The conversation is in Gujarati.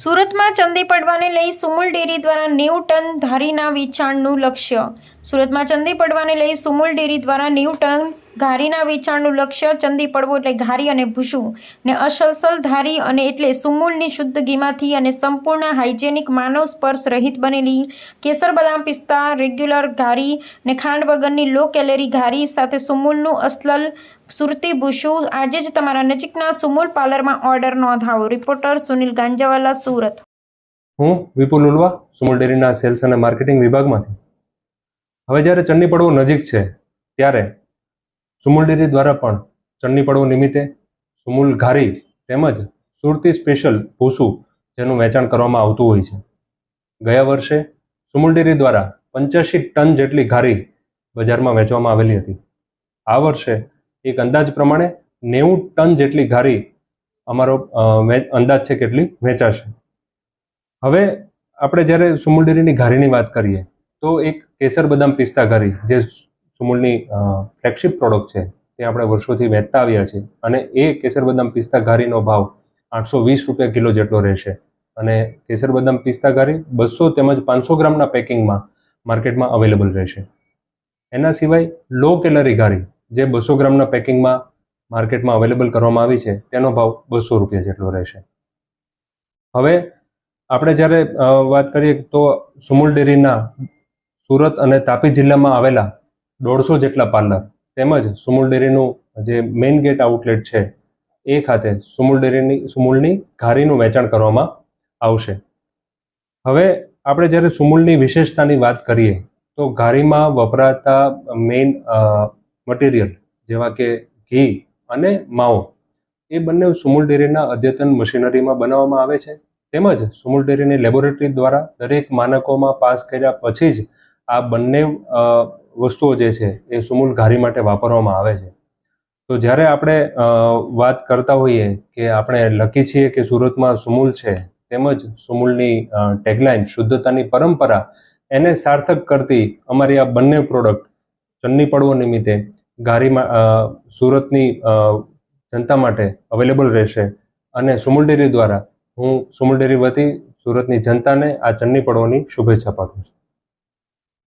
સુરતમાં ચંદી પડવાને લઈ સુમુલ ડેરી દ્વારા નેવું ટન ધારીના વેચાણનું લક્ષ્ય. સુરતમાં ચંદી પડવાને લઈ સુમુલ ડેરી દ્વારા નેવું ટન ઘારીના વેચાણનું લક્ષ્ય ચંદી પડવો એટલે ઘારી અને ભૂસું ને અસલસલ ધારી અને એટલે સુમૂલની શુદ્ધ ઘીમાંથી અને સંપૂર્ણ હાઇજેનિક માનવ સ્પર્શ રહિત બનેલી કેસર બદામ પિસ્તા, રેગ્યુલર ઘારી ને ખાંડ વગરની લો કેલેરી ઘારી સાથે સુમુલનું અસલલ સુરતી ભૂસું આજે જ તમારા નજીકના સુમૂલ પાર્લરમાં ઓર્ડર નોંધાવો. રિપોર્ટર સુનિલ ગાંજાવાલા, સુરત. હું વિપુલ ઉલવા સુમૂલ ડેરીના સેલ્સ અને માર્કેટિંગ વિભાગમાંથી. હવે જ્યારે ચંડી પડવો નજીક છે, ત્યારે સુમુલ ડેરી દ્વારા પણ ચણની પડવો નિમિત્તે સુમુલ ઘારી તેમજ સુરતી સ્પેશિયલ ભૂસું જેનું વેચાણ કરવામાં આવતું હોય છે. ગયા વર્ષે સુમુલ ડેરી દ્વારા પંચ્યાસી ટન જેટલી ઘારી બજારમાં વેચવામાં આવેલી હતી. આ વર્ષે એક અંદાજ પ્રમાણે નેવું ટન જેટલી ઘારી અમારો અંદાજ છે કેટલી વેચાશે. હવે આપણે જ્યારે સુમુલ ડેરીની ઘારીની વાત કરીએ તો એક કેસર બદામ પિસ્તા ઘારી જે સુમુલની ફ્લેગશિપ પ્રોડક્ટ છે, તે આપણે વર્ષોથી વેચતા આવ્યા છે અને એ કેસર બદામ પિસ્તા ઘારીનો ભાવ આઠસો વીસ રૂપિયા કિલો જેટલો રહેશે. અને કેસર બદામ પિસ્તા ઘારી બસો તેમજ પાંચસો ગ્રામના પેકિંગમાં માર્કેટમાં અવેલેબલ રહેશે. એના સિવાય લો કેલરી ઘારી, જે બસો ગ્રામના પેકિંગમાં માર્કેટમાં અવેલેબલ કરવામાં આવી છે, તેનો ભાવ બસો રૂપિયા જેટલો રહેશે. હવે આપણે જ્યારે વાત કરીએ તો સુમુલ ડેરીના સુરત અને તાપી જિલ્લામાં આવેલા દોઢસો જેટલા પાર્લર તેમજ સુમુલ ડેરીનું જે મેઇન ગેટ આઉટલેટ છે, એ ખાતે સુમુલ ડેરીની, સુમુલની ઘારીનું વેચાણ કરવામાં આવશે. હવે આપણે જ્યારે સુમુલની વિશેષતાની વાત કરીએ, તો ઘારીમાં વપરાતા મેઇન મટીરિયલ જેવા કે ઘી અને માવો, એ બંને સુમુલ ડેરીના અદ્યતન મશીનરીમાં બનાવવામાં આવે છે. તેમજ સુમુલ ડેરીની લેબોરેટરી દ્વારા દરેક માનકોમાં પાસ કર્યા પછી જ આ બંને વસ્તુઓ જે છે, એ સુમૂલ ઘારી માટે વાપરવામાં આવે છે. તો જ્યારે આપણે વાત કરતા હોઈએ કે આપણે લખી છીએ કે સુરતમાં સુમૂલ છે, તેમજ સુમૂલની ટેગલાઇન શુદ્ધતાની પરંપરા, એને સાર્થક કરતી અમારી આ બંને પ્રોડક્ટ ચન્ની પડવો નિમિત્તે ઘારીમાં સુરતની જનતા માટે અવેલેબલ રહેશે. અને સુમુલ ડેરી દ્વારા હું સુમુલ ડેરી વતી સુરતની જનતાને આ ચન્ની પડવાની શુભેચ્છા પાઠવું છું.